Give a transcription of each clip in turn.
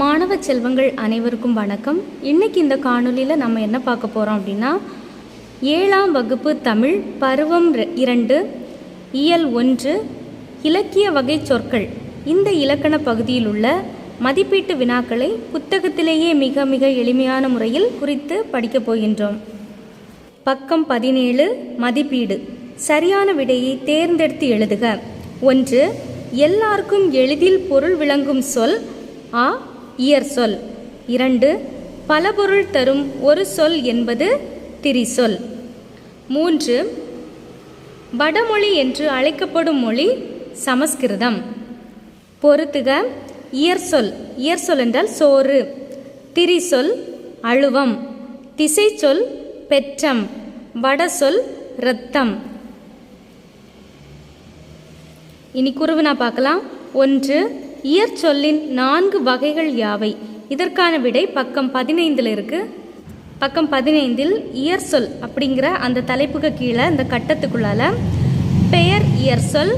மாணவ செல்வங்கள் அனைவருக்கும் வணக்கம். இன்னைக்கு இந்த காணொலியில் நம்ம என்ன பார்க்க போகிறோம் அப்படின்னா ஏழாம் வகுப்பு தமிழ் பருவம் இரண்டு இயல் ஒன்று இலக்கிய வகை சொற்கள். இந்த இலக்கண பகுதியில் உள்ள மதிப்பீட்டு வினாக்களை புத்தகத்திலேயே மிக மிக எளிமையான முறையில் குறித்து படிக்கப் போகின்றோம். பக்கம் பதினேழு மதிப்பீடு. சரியான விடையை தேர்ந்தெடுத்து எழுதுக. ஒன்று எல்லாருக்கும் எளிதில் பொருள் விளங்கும் சொல் ஆ இயற் சொல். இரண்டு பல பொருள் தரும் ஒரு சொல் என்பது திரிசொல். மூன்று வடமொழி என்று அழைக்கப்படும் மொழி சமஸ்கிருதம். பொறுத்துக இயற்சொல் இயற்சொல் என்றால் சோறு. திரிசொல் அழுவம். திசைச்சொல் பெற்றம். வடசொல் இரத்தம். இனி குருவினா பார்க்கலாம். ஒன்று இயற்சொல்லின் நான்கு வகைகள் யாவை? இதற்கான விடை பக்கம் பதினைந்தில் இருக்கு. பக்கம் பதினைந்தில் இயற்சொல் அப்படிங்கிற அந்த தலைப்புக்கு கீழே இந்த கட்டத்துக்குள்ளால பெயர் இயற்சொல்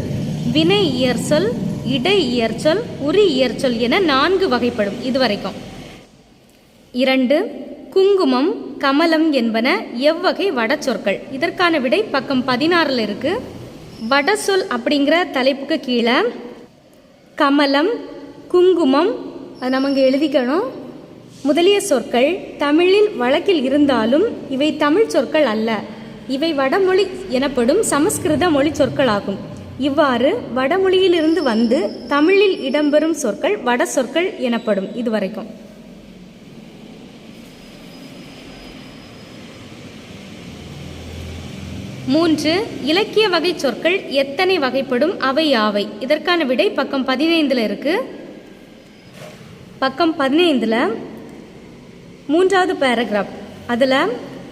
வினை இயற்சொல் இடை இயற்சொல் உரி இயற்சொல் என நான்கு வகைப்படும் இதுவரைக்கும். இரண்டு குங்குமம் கமலம் என்பன எவ்வகை வடச்சொற்கள் இதற்கான விடை பக்கம் பதினாறில் இருக்கு. வடசொல் அப்படிங்கிற தலைப்புக்கு கீழே கமலம் குங்குமம் அது நம்ம இங்கே எழுதிக்கணும். முதலிய சொற்கள் தமிழில் வழக்கில் இருந்தாலும் இவை தமிழ் சொற்கள் அல்ல. இவை வடமொழி எனப்படும் சமஸ்கிருத மொழி சொற்களாகும். இவ்வாறு வடமொழியிலிருந்து வந்து தமிழில் இடம்பெறும் சொற்கள் வட சொற்கள் எனப்படும் இதுவரைக்கும். மூன்று இலக்கிய வகை சொற்கள் எத்தனை வகைப்படும்? அவை யாவை? இதற்கான விடை பக்கம் பதினைந்தில் இருக்கு. பக்கம் பதினைந்தில் மூன்றாவது பேராகிராஃப் அதில்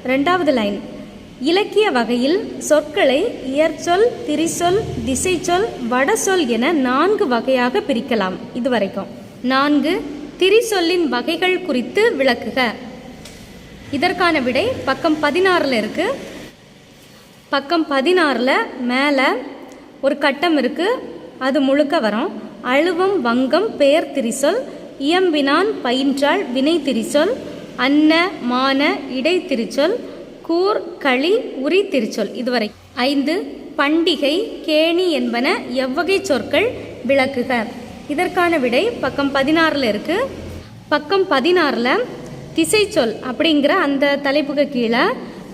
ரெண்டாவது லைன் இலக்கிய வகையில் சொற்களை இயற்சொல் திரிசொல் திசைச்சொல் வடசொல் என நான்கு வகையாக பிரிக்கலாம். இதுவரைக்கும். நான்கு திரிசொல்லின் வகைகள் குறித்து விளக்குக. இதற்கான விடை பக்கம் பதினாறில் இருக்குது பக்கம் பதினாறில் மேலே ஒரு கட்டம் இருக்குது அது முழுக்க வரும். அழுவம் வங்கம் பெயர் திரிசொல் இயம்பினான் பயின்றாள் வினை திரிச்சொல் அன்ன மான இடை திரிச்சொல் கூர் களி உரி திரிச்சொல் இதுவரை ஐந்து பண்டிகை கேணி என்பன எவ்வகை சொற்கள் விளக்குக. இதற்கான விடை பக்கம் பதினாறில் இருக்குது பக்கம் பதினாறில் திசைச்சொல் அப்படிங்கிற அந்த தலைப்புக்கு கீழே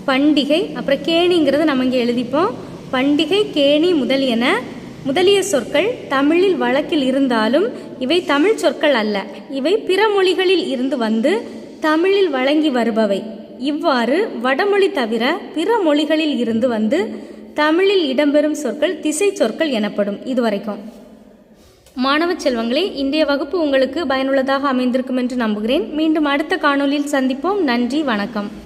பண்டிகை அப்புறம் கேணிங்கிறது நம்ம இங்கே எழுதிப்போம். பண்டிகை கேணி முதலியன முதலிய சொற்கள் தமிழில் வழக்கில் இருந்தாலும் இவை தமிழ் சொற்கள் அல்ல. இவை பிற மொழிகளில் இருந்து வந்து தமிழில் வழங்கி வருபவை. இவ்வாறு வடமொழி தவிர பிற மொழிகளில் இருந்து வந்து தமிழில் இடம்பெறும் சொற்கள் திசை சொற்கள் எனப்படும் இதுவரைக்கும். மாணவ செல்வங்களே இன்றைய வகுப்பு உங்களுக்கு பயனுள்ளதாக அமைந்திருக்கும் என்று நம்புகிறேன். மீண்டும் அடுத்த காணொளியில் சந்திப்போம். நன்றி வணக்கம்.